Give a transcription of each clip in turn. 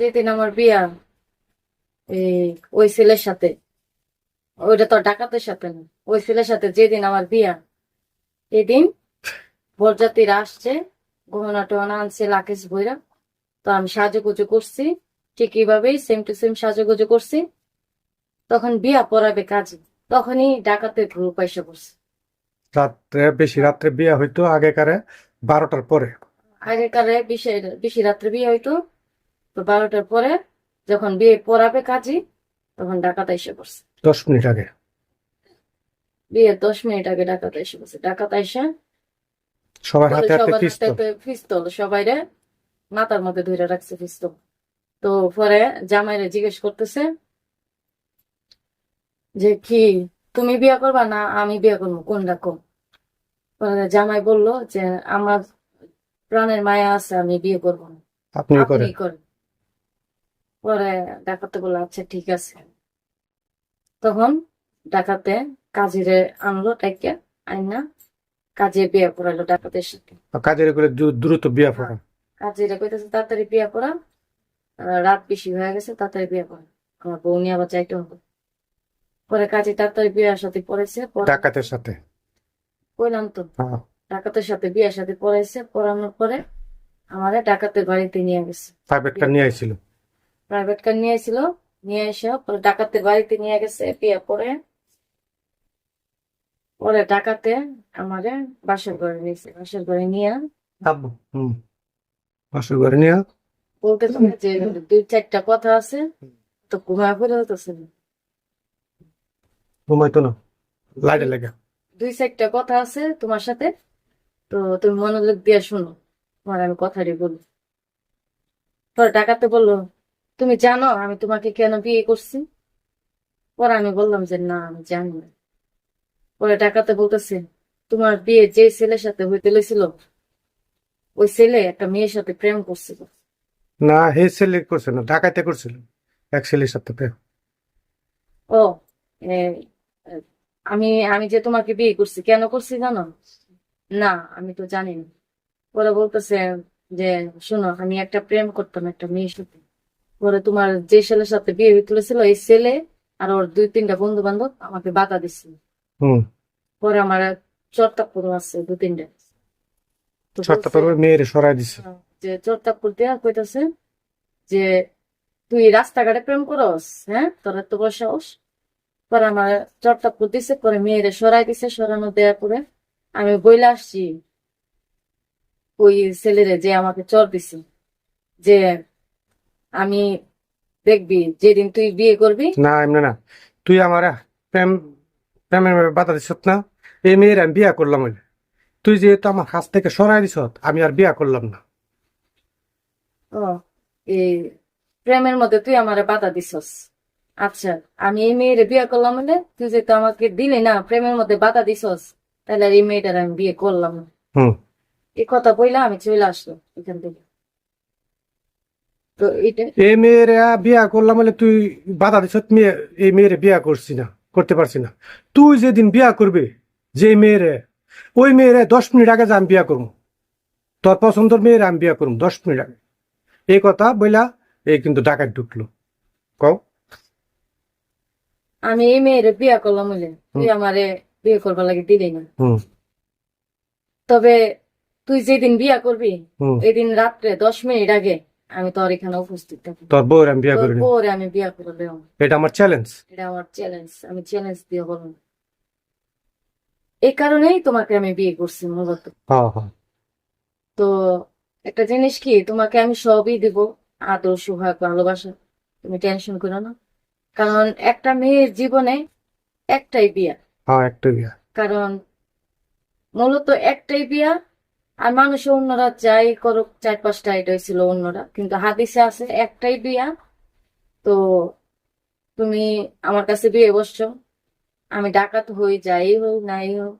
যেদিন আমার বিয়া এই ওই ছেলের সাথে ওইটা তো ডাকাতের সাথে না ওই ছেলের সাথে যেদিন আমার বিয়া এদিন বরযাত্রীরা আসছে গহনা টহনা আনছে লাকেশ বইরা তো আমি সাজুগুজু করছি ঠিক এইভাবেই সেম টু সেম সাজুগুজু করছি তখন বিয়া পড়াবে কাজে তখনই ডাকাতের গ্রুপ এসে পড়ছে রাত্রে বেশি রাত্রে বিয়ে হইতো আগেকারে বারোটার পরে। আগেকারে বেশি বেশি রাত্রে বিয়ে হইতো তো বারোটার পরে যখন বিয়ে পড়াবে কাজী তখন ডাকাত এসে পড়ছে। দশ মিনিট আগে? বিয়ের দশ মিনিট আগে ডাকাত এসে পড়ছে। ডাকাত এসে সবার হাতে হাতে পিস্তল সবাই মাথার মধ্যে ধরে রাখছে পিস্তল তো পরে জামাইরে জিজ্ঞেস করতেছে যে কি তুমি বিয়ে করবা না আমি বিয়ে করব? কোনটা কম? পরে জামাই বলল যে আমার প্রাণের মায়া আছে আমি বিয়ে করব না। আপনি করেন। পরে ডাকাতে বলল আচ্ছা ঠিক আছে। তখন ডাকাতে কাজিরে আনলো টাইকে আইনা কাজে বিয়ে করাইলো ডাকাতের সাথে। কাজের করে দ্রুত বিয়ে পড়া কাজিরে কইতেছে তাড়াতাড়ি বিয়ে করা রাত বেশি হয়ে গেছে তাড়াতাড়ি বিয়ে করা আমার বউ নিয়ে আবার যাইতে হবে। পরে কাজে তাড়াতাড়ি বিয়ার সাথে পড়েছে ডাকাতের সাথে? কইলাম তো হ্যাঁ। ডাকাতের সাথে বিয়ের সাথে পড়াইছে পড়ানোর পরে আমারে ডাকাতের বাড়িতে নিয়ে গেছে। প্রাইভেটটা নিয়ে আইছিল? প্রাইভেট কার নিয়ে এসেছিল নিয়ে এসে পরে ডাকাতের বাড়িতে নিয়ে গেছে বিয়ে পরে পরে ডাকাতে আমারে বাসর ঘরে নিয়েছে বাসর ঘরে নিয়ে। আব্বু হুম। বাসর ঘরে নিয়ে? বলতে যে দুই চারটা কথা আছে তো ঘুমায় পড়ে হতেছে না। ঘুমাইতো না লাইটে লেগে। দুই চারটা কথা আছে তোমার সাথে তো তুমি মনোযোগ দিয়ে শুনো তোমার আমি কথাটি বলি পরে ডাকাতে বলল তুমি জানো আমি তোমাকে কেন বিয়ে করছি? পরে আমি বললাম যে না আমি জানি না। পরে ডাকাতে বলতেছে তোমার বিয়ে যে ছেলের সাথে হইতে লেছিল ওই ছেলে একটা মেয়ের সাথে প্রেম করছিল। না হে ছেলে করছে না ঢাকাইতে করছিল। এক ছেলের সাথে প্রেম। ও এ, আমি আমি যে তোমাকে বিয়ে করছি কেন করছি জানো? না আমি তো জানি না। পরে বলতেছে যে শোনো আমি একটা প্রেম করতাম একটা মেয়ের সাথে। পরে তোমার যে ছেলের সাথে বিয়ে হইতে ছিল এই ছেলে আর ওর দুই তিনটা বন্ধু বান্ধব আমাকে বাধা দিছিল পরে আমার চর্তাপুর আছে দু তিনটা। তো মেয়েরে সরাই দিছে। যে চর্তাপুর দিয়া কইতাছে যে তুই রাস্তাঘাটে প্রেম করস হ্যাঁ? তোর এত বড় সাহস? পরে আমার চর্তাপুর দিছে পরে মেয়েরে সরাই দিছে সরানো দেওয়ার পরে আমি বইলে আসছি ওই ছেলেরে যে আমাকে চর দিছে যে আমি দেখবি যেদিন তুই বিয়ে করবি। না এমনি না। তুই আমার প্রেম প্রেমের বাধা দিছত না। এই মেয়ের আমি বিয়া করলাম হইলে। তুই যেহেতু আমার কাছ থেকে সরাই দিছ আমি আর বিয়া করলাম না। ও এই প্রেমের মধ্যে তুই আমারে বাধা দিছস। আচ্ছা আমি এই মেয়েরে বিয়ে করলাম বলে তুই যেহেতু আমাকে দিলি না প্রেমের মধ্যে বাধা দিছস তাহলে আর এই মেয়েটার আমি বিয়ে করলাম না। হুম। এই কথা বইলা আমি চলে আসলো এখান থেকে। তো এটা এই মেয়ের বিয়া করলাম বলে তুই বাধা দিছ মেয়ে এই মেয়েরে বিয়া করছি না করতে পারছি না। তুই যেদিন বিয়া করবি যে মেয়েরে ওই মেয়েরে দশ মিনিট আগে যে আমি বিয়া করব তোর পছন্দের মেয়েরে আমি বিয়া করব দশ মিনিট আগে। এই কথা বইলা এই কিন্তু ডাকাত ঢুকলো। কও। আমি এই মেয়েরে বিয়ে করলাম বলে তুই আমারে বিয়ে করবার লাগে দিলি না। তবে তুই যেদিন বিয়ে করবি হুম। এই দিন রাত্রে দশ মিনিট আগে আমি তোর এখানে উপস্থিত থাকি তোর বউর আমি বিয়া বিয়ে করলে এটা আমার চ্যালেঞ্জ এটা আমার চ্যালেঞ্জ আমি চ্যালেঞ্জ দিয়ে এই কারণেই তোমাকে আমি বিয়ে করছি মূলত। হ্যাঁ হ্যাঁ। তো একটা জিনিস কি তোমাকে আমি সবই দিব। আদর সোহাগ ভালোবাসা। তুমি টেনশন করো না। কারণ একটা মেয়ের জীবনে একটাই বিয়া। হ্যাঁ একটা বিয়া। কারণ মূলত একটাই বিয়া আর মানুষ অন্যরা যাই করুক চার পাঁচটা এটা ছিল অন্যরা। কিন্তু হাদিসে আছে একটাই বিয়া তো তুমি আমার কাছে বিয়ে বসছো। আমি ডাকাত হই যাই হোক নাই হোক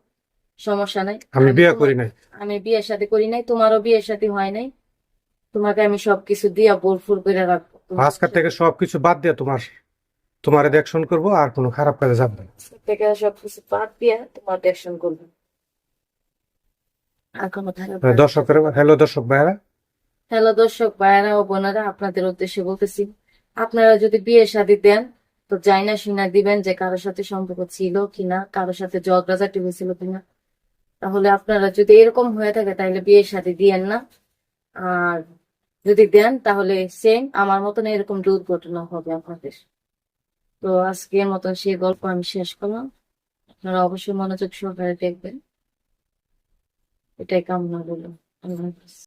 সমস্যা নাই। আমি বিয়ে করি নাই। আমি বিয়ের সাথে করি নাই তোমারও বিয়ের সাথে হয় নাই। তোমাকে আমি সবকিছু দিয়া বোরফুর করে রাখব। আজকের থেকে সবকিছু বাদ দিয়ে তোমার তোমার দেখশন করব আর কোনো খারাপ কাজে যাবে না। থেকে সবকিছু বাদ দিয়া তোমার দেখশন করব আর কোনো খারাপ কাজ দর্শকের হ্যালো দর্শক ভাইরা হ্যালো দর্শক ভাইয়েরা ও বোনেরা আপনাদের উদ্দেশ্যে বলতেছি আপনারা যদি বিয়ে শাদী দেন তো যাই না শুনা দিবেন যে কারোর সাথে সম্পর্ক ছিল কিনা কারোর সাথে ঝগড়াঝাটি হয়েছিল কিনা। তাহলে আপনারা যদি এরকম হয়ে থাকে তাহলে বিয়ে শাদী দিয়েন না। আর যদি দেন তাহলে সেম আমার মতন এরকম দুর্ঘটনা হবে আপনাদের। তো আজকের মতন সেই গল্প আমি শেষ করলাম। আপনারা অবশ্যই মনোযোগ সহকারে দেখবেন। এটাই কামনা রইল। আল্লাহ হাফিজ।